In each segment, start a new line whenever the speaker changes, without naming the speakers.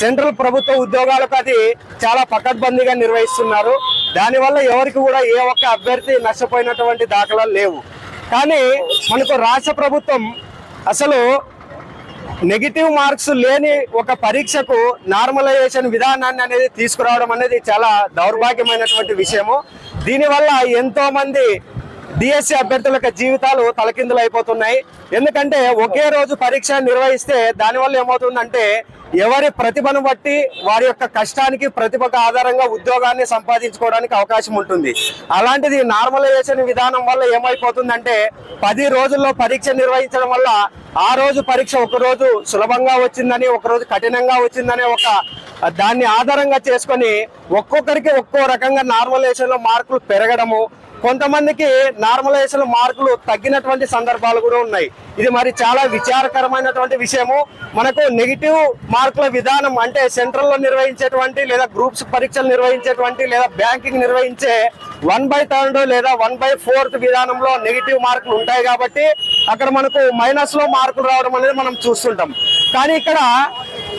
Central ప్రభుత్వ ఉద్యోగాలకు అది చాలా పకడ్బందీగా నిర్వహిస్తున్నారు. దానివల్ల ఎవరికి కూడా ఏ ఒక్క అభ్యర్థి నష్టపోయినటువంటి దాఖలాలు లేవు. కానీ మనకు రాష్ట్ర ప్రభుత్వం అసలు నెగిటివ్ మార్క్స్ లేని ఒక పరీక్షకు నార్మలైజేషన్ విధానాన్ని అనేది తీసుకురావడం అనేది చాలా దౌర్భాగ్యమైనటువంటి విషయము. దీనివల్ల ఎంతో మంది డిఎస్సి అభ్యర్థుల జీవితాలు తలకిందులు అయిపోతున్నాయి. ఎందుకంటే ఒకే రోజు పరీక్ష నిర్వహిస్తే దానివల్ల ఏమవుతుందంటే ఎవరి ప్రతిభను బట్టి వారి యొక్క కష్టానికి ప్రతిభకు ఆధారంగా ఉద్యోగాన్ని సంపాదించుకోవడానికి అవకాశం ఉంటుంది. అలాంటిది నార్మలైజేషన్ విధానం వల్ల ఏమైపోతుందంటే పది రోజుల్లో పరీక్ష నిర్వహించడం వల్ల ఆ రోజు పరీక్ష ఒక రోజు సులభంగా వచ్చిందని ఒక రోజు కఠినంగా వచ్చిందనే ఒక దాన్ని ఆధారంగా చేసుకొని ఒక్కొక్కరికి ఒక్కో రకంగా నార్మలైజేషన్లో మార్కులు పెరగడము కొంతమందికి నార్మలైజేషన్ మార్కులు తగ్గినటువంటి సందర్భాలు కూడా ఉన్నాయి. ఇది మరి చాలా విచారకరమైనటువంటి విషయము. మనకు నెగిటివ్ మార్కుల విధానం అంటే సెంట్రల్లో నిర్వహించేటువంటి లేదా గ్రూప్స్ పరీక్షలు నిర్వహించేటువంటి లేదా బ్యాంకింగ్ నిర్వహించే వన్ బై థర్డ్ లేదా వన్ బై ఫోర్త్ విధానంలో నెగిటివ్ మార్కులు ఉంటాయి కాబట్టి అక్కడ మనకు మైనస్లో మార్కులు రావడం అనేది మనం చూస్తుంటాం. కానీ ఇక్కడ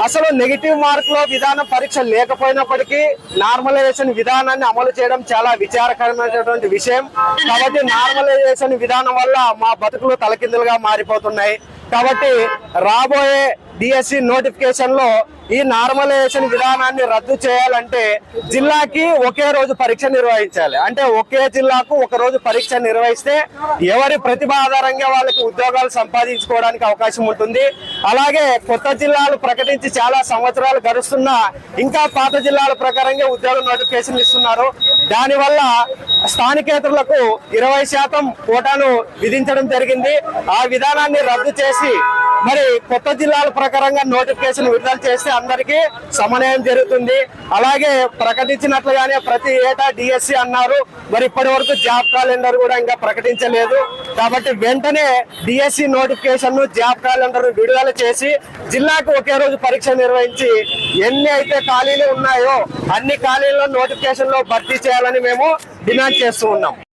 అసలు నెగిటివ్ మార్కుల విధానం పరీక్ష లేకపోయినప్పటికీ నార్మలైజేషన్ విధానాన్ని అమలు చేయడం చాలా విచారకరమైనటువంటి విషయం. కాబట్టి నార్మలైజేషన్ విధానం వల్ల మా బతుకులు తలకిందులుగా మారిపోతున్నాయి. కాబట్టి రాబోయే డిఎస్సి నోటిఫికేషన్లో ఈ నార్మలైజేషన్ విధానాన్ని రద్దు చేయాలంటే జిల్లాకి ఒకే రోజు పరీక్ష నిర్వహించాలి. అంటే ఒకే జిల్లాకు ఒక రోజు పరీక్ష నిర్వహిస్తే ఎవరి ప్రతిభ ఆధారంగా వాళ్ళకి ఉద్యోగాలు సంపాదించుకోవడానికి అవకాశం ఉంటుంది. అలాగే కొత్త జిల్లాలు ప్రకటించి చాలా సంవత్సరాలు గడుస్తున్నా ఇంకా పాత జిల్లాల ప్రకారంగా ఉద్యోగ నోటిఫికేషన్ ఇస్తున్నారు. దానివల్ల స్థానికేతరులకు ఇరవై శాతం కోటాను విధించడం జరిగింది. ఆ విధానాన్ని రద్దు చేసి మరి కొత్త జిల్లాల ప్రకారంగా నోటిఫికేషన్ విడుదల చేస్తే అందరికీ సమన్వయం జరుగుతుంది. అలాగే ప్రకటించినట్లుగానే ప్రతి ఏటా డిఎస్సి అన్నారు. మరి ఇప్పటి వరకు జాబ్ క్యాలెండర్ కూడా ఇంకా ప్రకటించలేదు. కాబట్టి వెంటనే డిఎస్సి నోటిఫికేషన్ను జాబ్ క్యాలెండర్ విడుదల చేసి జిల్లాకు ఒకే రోజు పరీక్ష నిర్వహించి ఎన్ని అయితే ఖాళీలు ఉన్నాయో అన్ని ఖాళీలను నోటిఫికేషన్లో భర్తీ చేయాలని మేము డిమాండ్ చేస్తూ ఉన్నాం.